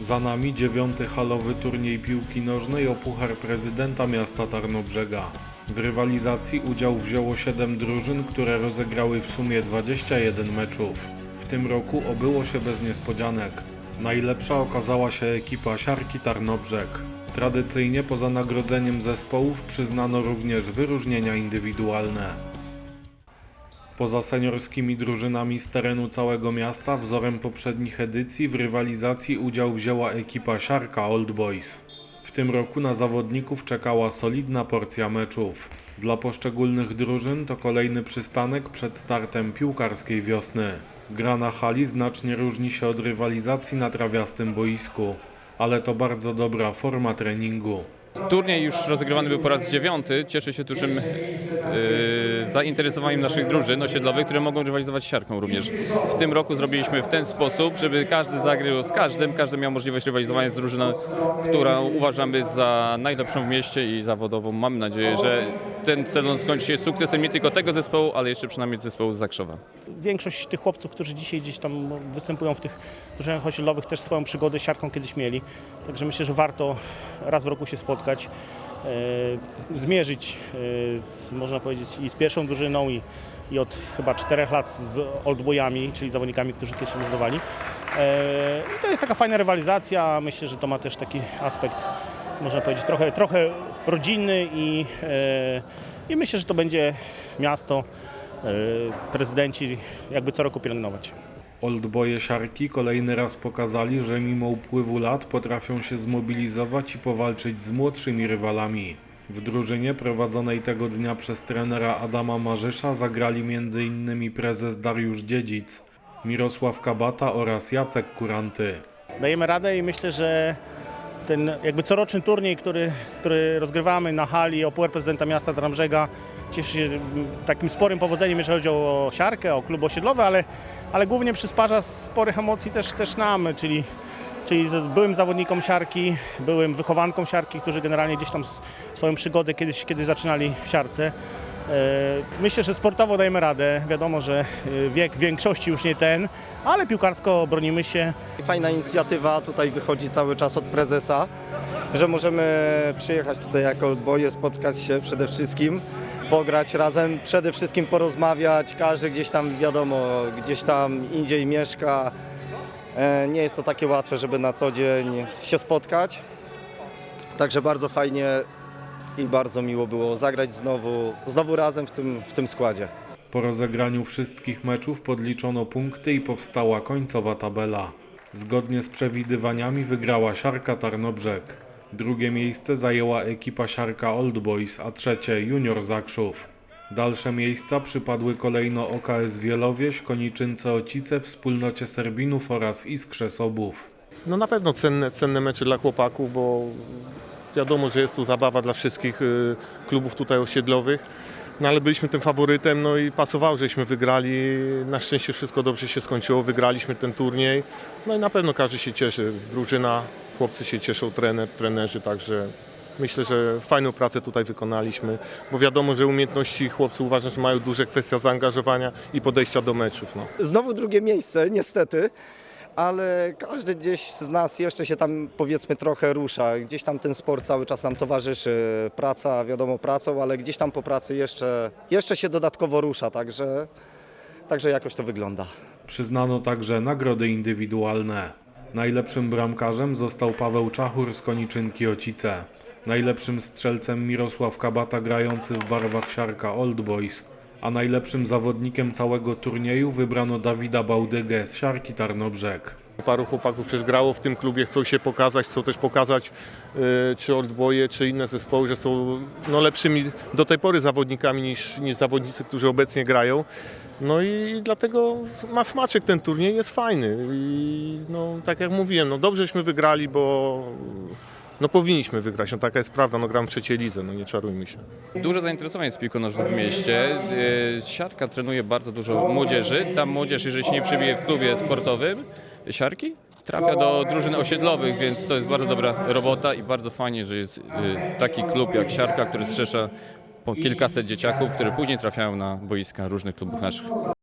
Za nami dziewiąty halowy turniej piłki nożnej o Puchar Prezydenta Miasta Tarnobrzega. W rywalizacji udział wzięło 7 drużyn, które rozegrały w sumie 21 meczów. W tym roku obyło się bez niespodzianek. Najlepsza okazała się ekipa Siarki Tarnobrzeg. Tradycyjnie poza nagrodzeniem zespołów przyznano również wyróżnienia indywidualne. Poza seniorskimi drużynami z terenu całego miasta, wzorem poprzednich edycji w rywalizacji udział wzięła ekipa Siarka Old Boys. W tym roku na zawodników czekała solidna porcja meczów. Dla poszczególnych drużyn to kolejny przystanek przed startem piłkarskiej wiosny. Gra na hali znacznie różni się od rywalizacji na trawiastym boisku, ale to bardzo dobra forma treningu. Turniej już rozegrywany był po raz dziewiąty. Cieszy się dużym yy, zainteresowaniem naszych drużyn osiedlowych, które mogą rywalizować siarką również. W tym roku zrobiliśmy w ten sposób, żeby każdy zagrał z każdym, każdy miał możliwość rywalizowania z drużyną, którą uważamy za najlepszą w mieście i zawodową. Mam nadzieję, że ten sezon skończy się sukcesem nie tylko tego zespołu, ale jeszcze przynajmniej zespołu z Zakrzowa. Większość tych chłopców, którzy dzisiaj gdzieś tam występują w tych drużynach osiedlowych, też swoją przygodę siarką kiedyś mieli. Także myślę, że warto raz w roku się spotkać, e, zmierzyć, e, z, można powiedzieć, i z pierwszą drużyną, i, i od chyba czterech lat z oldboyami, czyli zawodnikami, którzy kiedyś się zdawali. E, I to jest taka fajna rywalizacja. Myślę, że to ma też taki aspekt, można powiedzieć, trochę, trochę rodzinny i, e, i myślę, że to będzie miasto, e, prezydenci jakby co roku pielęgnować. Oldboye Siarki kolejny raz pokazali, że mimo upływu lat potrafią się zmobilizować i powalczyć z młodszymi rywalami. W drużynie prowadzonej tego dnia przez trenera Adama Marzysza zagrali m.in. prezes Dariusz Dziedzic, Mirosław Kabata oraz Jacek Kuranty. Dajemy radę i myślę, że ten jakby coroczny turniej, który, który rozgrywamy na hali o Puchar Prezydenta Miasta Tarnobrzega cieszy się mm, takim sporym powodzeniem, jeżeli chodzi o siarkę, o klub osiedlowy, ale, ale głównie przysparza sporych emocji też, też nam, czyli, czyli byłym zawodnikom siarki, byłym wychowankom siarki, którzy generalnie gdzieś tam swoją przygodę kiedyś, kiedyś zaczynali w siarce. E, Myślę, że sportowo dajemy radę. Wiadomo, że e, wiek w większości już nie ten, ale piłkarsko bronimy się. Fajna inicjatywa tutaj wychodzi cały czas od prezesa, że możemy przyjechać tutaj jako odboje, spotkać się przede wszystkim, pograć razem, przede wszystkim porozmawiać, każdy gdzieś tam wiadomo, gdzieś tam indziej mieszka. E, Nie jest to takie łatwe, żeby na co dzień się spotkać. Także bardzo fajnie i bardzo miło było zagrać znowu, znowu razem w tym, w tym składzie. Po rozegraniu wszystkich meczów podliczono punkty i powstała końcowa tabela. Zgodnie z przewidywaniami wygrała Siarka Tarnobrzeg. Drugie miejsce zajęła ekipa Siarka Old Boys, a trzecie Junior Zakrzów. Dalsze miejsca przypadły kolejno OKS Wielowieś, Koniczynce Ocice, Wspólnocie Serbinów oraz Iskrze Sobów. No na pewno cenne, cenne mecze dla chłopaków, bo wiadomo, że jest tu zabawa dla wszystkich y, klubów tutaj osiedlowych. No ale byliśmy tym faworytem, no i pasowało, żeśmy wygrali. Na szczęście wszystko dobrze się skończyło, wygraliśmy ten turniej. No i na pewno każdy się cieszy. Drużyna, chłopcy się cieszą, trener, trenerzy, także myślę, że fajną pracę tutaj wykonaliśmy, bo wiadomo, że umiejętności chłopcy uważam, że mają duże kwestia zaangażowania i podejścia do meczów. No. Znowu drugie miejsce, niestety, ale każdy gdzieś z nas jeszcze się tam powiedzmy trochę rusza. Gdzieś tam ten sport cały czas nam towarzyszy. Praca, wiadomo, pracą, ale gdzieś tam po pracy jeszcze, jeszcze się dodatkowo rusza, także, także jakoś to wygląda. Przyznano także nagrody indywidualne. Najlepszym bramkarzem został Paweł Czachur z Koniczynki Ocice. Najlepszym strzelcem Mirosław Kabata grający w barwach siarka Old Boys. A najlepszym zawodnikiem całego turnieju wybrano Dawida Bałdygę z siarki Tarnobrzeg. Paru chłopaków przecież grało w tym klubie, chcą się pokazać, chcą też pokazać y, czy Oldboye, czy inne zespoły, że są no, lepszymi do tej pory zawodnikami niż, niż zawodnicy, którzy obecnie grają. No i dlatego ma smaczek ten turniej, jest fajny. I no, tak jak mówiłem, no dobrześmy wygrali, bo no, powinniśmy wygrać, no taka jest prawda, no gram w trzeciej lidze, no nie czarujmy się. Duże zainteresowanie jest piłką nożną w mieście. Yy, Siarka trenuje bardzo dużo młodzieży. Tam młodzież, jeżeli się nie przebije w klubie sportowym siarki, trafia do drużyn osiedlowych, więc to jest bardzo dobra robota i bardzo fajnie, że jest yy, taki klub jak Siarka, który zrzesza po kilkaset dzieciaków, które później trafiają na boiska różnych klubów naszych.